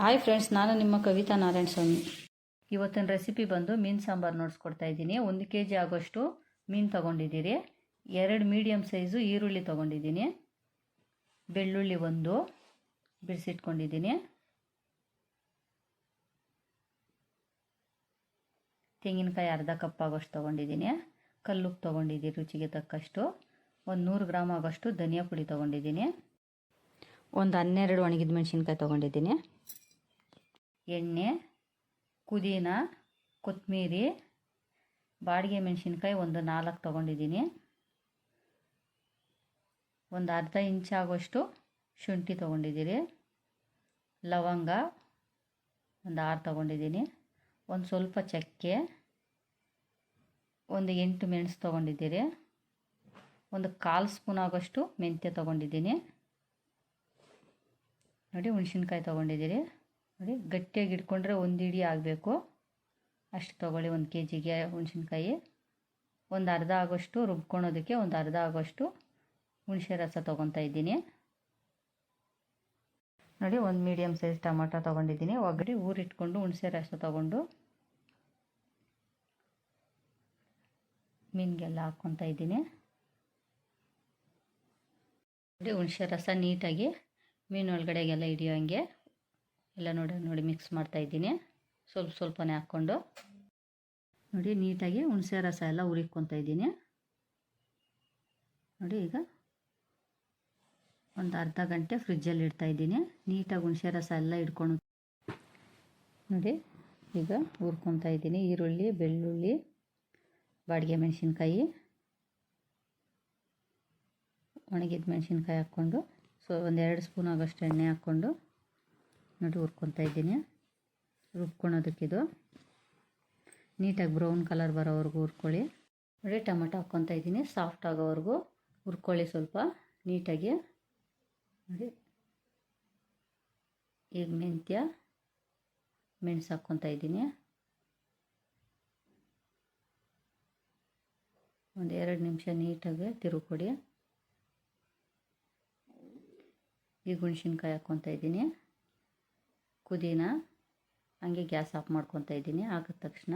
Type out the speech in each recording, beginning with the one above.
Hi friends ನಾನು ನಿಮ್ಮ ಕವಿತಾ ನಾರಾಯಣ ಸ್ವಾಮಿ ಇವತ್ತಿನ ರೆಸಿಪಿ ಬಂದು ಮೀನು ಸಾಂಬಾರು ನೋಡಿಸ್ಕೊಡ್ತಾ ಇದ್ದೀನಿ. ಒಂದು ಕೆ ಜಿ ಆಗೋಷ್ಟು ಮೀನು ತೊಗೊಂಡಿದ್ದೀರಿ. ಎರಡು ಮೀಡಿಯಮ್ ಸೈಜು ಈರುಳ್ಳಿ ತೊಗೊಂಡಿದ್ದೀನಿ. ಬೆಳ್ಳುಳ್ಳಿ ಒಂದು ಬಿಡಿಸಿಟ್ಕೊಂಡಿದ್ದೀನಿ ತೆಂಗಿನಕಾಯಿ ಅರ್ಧ ಕಪ್ ಆಗೋಷ್ಟು ತೊಗೊಂಡಿದ್ದೀನಿ. ಕಲ್ಲುಪ್ಪು ತೊಗೊಂಡಿದ್ದೀನಿ, ರುಚಿಗೆ ತಕ್ಕಷ್ಟು. ಒಂದು ನೂರು ಗ್ರಾಮ್ ಆಗೋಷ್ಟು ಧನಿಯಾ ಪುಡಿ ತೊಗೊಂಡಿದ್ದೀನಿ. ಒಂದು ಹನ್ನೆರಡು ಒಣಗಿದ ಮೆಣಸಿನ್ಕಾಯಿ ತೊಗೊಂಡಿದ್ದೀನಿ. ಎಣ್ಣೆ, ಪುದೀನ ಕೊತ್ತಂಬರಿ ಬಾಡಿಗೆ ಮೆಣಸಿನ್ಕಾಯಿ ಒಂದು ನಾಲ್ಕು ತೊಗೊಂಡಿದ್ದೀನಿ. ಒಂದು ಅರ್ಧ ಇಂಚ್ ಆಗೋಷ್ಟು ಶುಂಠಿ ತೊಗೊಂಡಿದ್ದೀರಿ ಲವಂಗ ಒಂದು ಆರು ತೊಗೊಂಡಿದ್ದೀನಿ. ಒಂದು ಸ್ವಲ್ಪ ಚಕ್ಕೆ, ಒಂದು ಎಂಟು ಮೆಣಸು ತೊಗೊಂಡಿದ್ದೀರಿ. ಒಂದು ಕಾಲು ಸ್ಪೂನ್ ಆಗೋಷ್ಟು ಮೆಂತ್ಯ ತೊಗೊಂಡಿದ್ದೀನಿ. ನೋಡಿ, ಹುಣಸಿನ್ಕಾಯಿ ತೊಗೊಂಡಿದ್ದೀರಿ. ನೋಡಿ, ಗಟ್ಟಿಯಾಗಿ ಇಟ್ಕೊಂಡ್ರೆ ಒಂದು ಹಿಡಿ ಆಗಬೇಕು. ಅಷ್ಟು ತೊಗೊಳ್ಳಿ, ಒಂದು ಕೆ ಜಿಗೆ ಹುಣ್ಸಿನ್ಕಾಯಿ. ಒಂದು ಅರ್ಧ ಆಗೋಷ್ಟು ರುಬ್ಕೊಳೋದಕ್ಕೆ ಒಂದು ಅರ್ಧ ಆಗೋಷ್ಟು ಹುಣಸೆ ರಸ ತೊಗೊತಾ ಇದ್ದೀನಿ. ನೋಡಿ, ಒಂದು ಮೀಡಿಯಮ್ ಸೈಜ್ ಟೊಮೊಟೊ ತೊಗೊಂಡಿದ್ದೀನಿ. ಒಗ್ಗಡೆ ಊರಿಟ್ಕೊಂಡು ಹುಣಸೆ ರಸ ತೊಗೊಂಡು ಮೀನಿಗೆಲ್ಲ ಹಾಕ್ಕೊತಾ ಇದ್ದೀನಿ. ನೋಡಿ, ಹುಣಸೆ ರಸ ನೀಟಾಗಿ ಮೀನು ಒಳಗಡೆಗೆಲ್ಲ ಹಿಡಿಯೋ ಹಂಗೆ. ಎಲ್ಲ ನೋಡಿ ನೋಡಿ ಮಿಕ್ಸ್ ಮಾಡ್ತಾ ಇದ್ದೀನಿ. ಸ್ವಲ್ಪ ಸ್ವಲ್ಪನೇ ಹಾಕ್ಕೊಂಡು. ನೋಡಿ, ನೀಟಾಗಿ ಹುಣಸೆ ರಸ ಎಲ್ಲ ಉರಿಕೊತ ಇದ್ದೀನಿ. ನೋಡಿ, ಈಗ ಒಂದು ಅರ್ಧ ಗಂಟೆ ಫ್ರಿಜ್ಜಲ್ಲಿ ಇಡ್ತಾ ಇದ್ದೀನಿ. ನೀಟಾಗಿ ಹುಣಸೆ ರಸ ಎಲ್ಲ ಇಟ್ಕೊಂಡು ನೋಡಿ, ಈಗ ಹುರ್ಕೊತಾ ಇದ್ದೀನಿ. ಈರುಳ್ಳಿ, ಬೆಳ್ಳುಳ್ಳಿ, ಬಾಡಿಗೆ ಮೆಣಸಿನ್ಕಾಯಿ. ಒಣಗಿದ ಮೆಣಸಿನ್ಕಾಯಿ ಹಾಕ್ಕೊಂಡು, ಸೊ ಒಂದೆರಡು ಸ್ಪೂನ್ ಆಗೋಷ್ಟು ಎಣ್ಣೆ ಹಾಕ್ಕೊಂಡು. ನೋಡಿ ಹುರ್ಕೊತಾ ಇದ್ದೀನಿ. ರುಬ್ಕೊಳೋದಕ್ಕಿದು ನೀಟಾಗಿ ಬ್ರೌನ್ ಕಲರ್ ಬರೋವರೆಗೂ ಹುರ್ಕೊಳ್ಳಿ. ನೋಡಿ ಟೊಮೆಟೊ ಹಾಕ್ಕೊತಾ ಇದ್ದೀನಿ. ಸಾಫ್ಟ್ ಆಗೋವರೆಗೂ ಹುರ್ಕೊಳ್ಳಿ ಸ್ವಲ್ಪ ನೀಟಾಗಿ. ನೋಡಿ. ಈಗ ಮೆಂತ್ಯ, ಮೆಣಸು ಹಾಕ್ಕೊತಾ ಇದ್ದೀನಿ. ಒಂದು ಎರಡು ನಿಮಿಷ ನೀಟಾಗಿ ತಿರುಗಿಕೊಡಿ. ಈಗ ಹುಣ್ಸಿನ್ಕಾಯಿ ಹಾಕ್ಕೊತಾ ಇದ್ದೀನಿ. ಕುದೀನ. ಹಂಗೆ ಗ್ಯಾಸ್ ಆಫ್ ಮಾಡ್ಕೊತಾ ಇದ್ದೀನಿ. ಆಗಿದ ತಕ್ಷಣ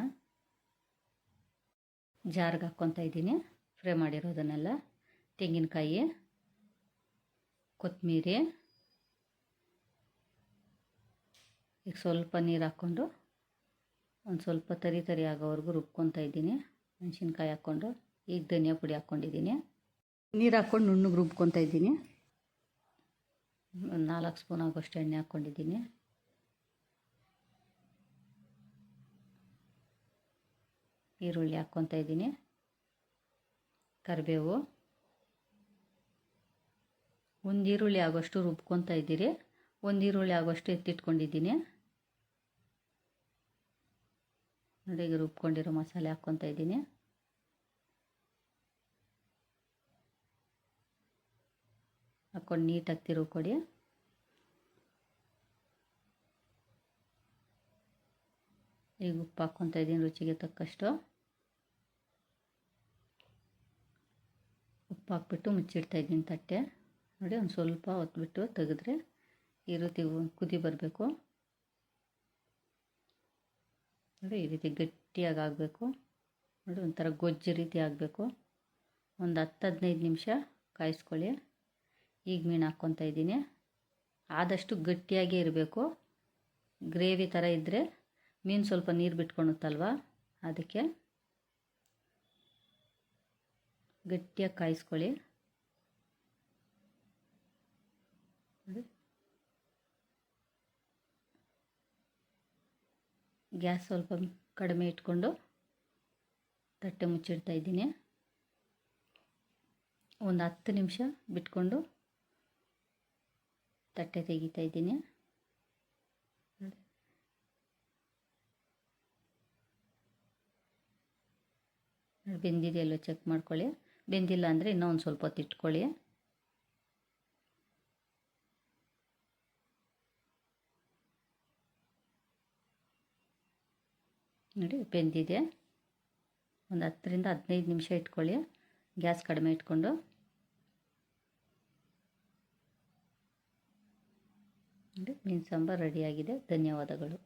ಜಾರ್ಗೆ ಹಾಕ್ಕೊತಾ ಇದ್ದೀನಿ. ಫ್ರೈ ಮಾಡಿರೋದನ್ನೆಲ್ಲ. ತೆಂಗಿನಕಾಯಿ ಕೊತ್ತಂಬರಿ ಈಗ ಸ್ವಲ್ಪ ನೀರು ಹಾಕ್ಕೊಂಡು ಒಂದು ಸ್ವಲ್ಪ ತರಿ ತರಿ ಆಗೋವರೆಗೂ ರುಬ್ಕೊತಾ ಇದ್ದೀನಿ. ಮೆಣಸಿನ್ಕಾಯಿ ಹಾಕ್ಕೊಂಡು, ಈಗ ಧನಿಯಾ ಪುಡಿ ಹಾಕ್ಕೊಂಡಿದ್ದೀನಿ ನೀರು ಹಾಕ್ಕೊಂಡು ನುಣ್ಣಗೆ ರುಬ್ಕೊತಾ ಇದ್ದೀನಿ. ಒಂದು ನಾಲ್ಕು ಸ್ಪೂನ್ ಆಗೋಷ್ಟು ಎಣ್ಣೆ ಹಾಕ್ಕೊಂಡಿದ್ದೀನಿ ಈರುಳ್ಳಿ ಹಾಕ್ಕೊತಾ ಇದ್ದೀನಿ. ಕರಿಬೇವು. ಒಂದು ಈರುಳ್ಳಿ ಆಗೋಷ್ಟು ರುಬ್ಕೊತಾ ಇದ್ದೀರಿ. ಒಂದು ಈರುಳ್ಳಿ ಆಗೋಷ್ಟು ಎತ್ತಿಟ್ಕೊಂಡಿದ್ದೀನಿ. ನೋಡಿ, ಈಗ ರುಬ್ಕೊಂಡಿರೋ ಮಸಾಲೆ ಹಾಕ್ಕೊತಾ ಇದ್ದೀನಿ. ಹಾಕ್ಕೊಂಡು ನೀಟಾಗಿ ತಿರುವು ಕೊಡಿ ಈಗ ಉಪ್ಪು ಹಾಕ್ಕೊತಾ ಇದ್ದೀನಿ ರುಚಿಗೆ ತಕ್ಕಷ್ಟು ಉಪ್ಪು ಹಾಕ್ಬಿಟ್ಟು ಮುಚ್ಚಿಡ್ತಾ ಇದ್ದೀನಿ ತಟ್ಟೆ. ನೋಡಿ, ಒಂದು ಸ್ವಲ್ಪ ಹೊತ್ಬಿಟ್ಟು ತೆಗೆದ್ರೆ ಈ ರೀತಿ ಕುದಿ ಬರಬೇಕು. ನೋಡಿ, ಈ ರೀತಿ ಗಟ್ಟಿಯಾಗಿ ಆಗಬೇಕು. ನೋಡಿ, ಒಂಥರ ಗೊಜ್ಜು ರೀತಿ ಆಗಬೇಕು. ಒಂದು ಹತ್ತು ಹದಿನೈದು ನಿಮಿಷ ಕಾಯಿಸ್ಕೊಳ್ಳಿ. ಈಗ ಮೀನು ಹಾಕ್ಕೊತಾ ಇದ್ದೀನಿ. ಆದಷ್ಟು ಗಟ್ಟಿಯಾಗೇ ಇರಬೇಕು. ಗ್ರೇವಿ ಥರ ಇದ್ದರೆ ಮೀನು ಸ್ವಲ್ಪ ನೀರು ಬಿಟ್ಕೊಳುತ್ತಲ್ವ ಅದಕ್ಕೆ ಗಟ್ಟಿಯಾಗಿ ಕಾಯಿಸ್ಕೊಳ್ಳಿ. ಗ್ಯಾಸ್ ಸ್ವಲ್ಪ ಕಡಿಮೆ ಇಟ್ಕೊಂಡು ತಟ್ಟೆ ಮುಚ್ಚಿಡ್ತಾ ಇದ್ದೀನಿ. ಒಂದು ಹತ್ತು ನಿಮಿಷ ಬಿಟ್ಕೊಂಡು ತಟ್ಟೆ ತೆಗಿತಾ ಇದ್ದೀನಿ. ಬೆಂದಿದೆಯಲ್ಲೋ ಚೆಕ್ ಮಾಡ್ಕೊಳ್ಳಿ. ಬೆಂದಿಲ್ಲ ಅಂದರೆ ಇನ್ನೂ ಒಂದು ಸ್ವಲ್ಪ ಹೊತ್ತು ಇಟ್ಕೊಳ್ಳಿ. ನೋಡಿ, ಬೆಂದಿದೆ. ಒಂದು ಹತ್ತರಿಂದ ಹದಿನೈದು ನಿಮಿಷ ಇಟ್ಕೊಳ್ಳಿ. ಗ್ಯಾಸ್ ಕಡಿಮೆ ಇಟ್ಕೊಂಡು. ನೋಡಿ, ಮೀನು ಸಾಂಬಾರು ರೆಡಿಯಾಗಿದೆ ಧನ್ಯವಾದಗಳು.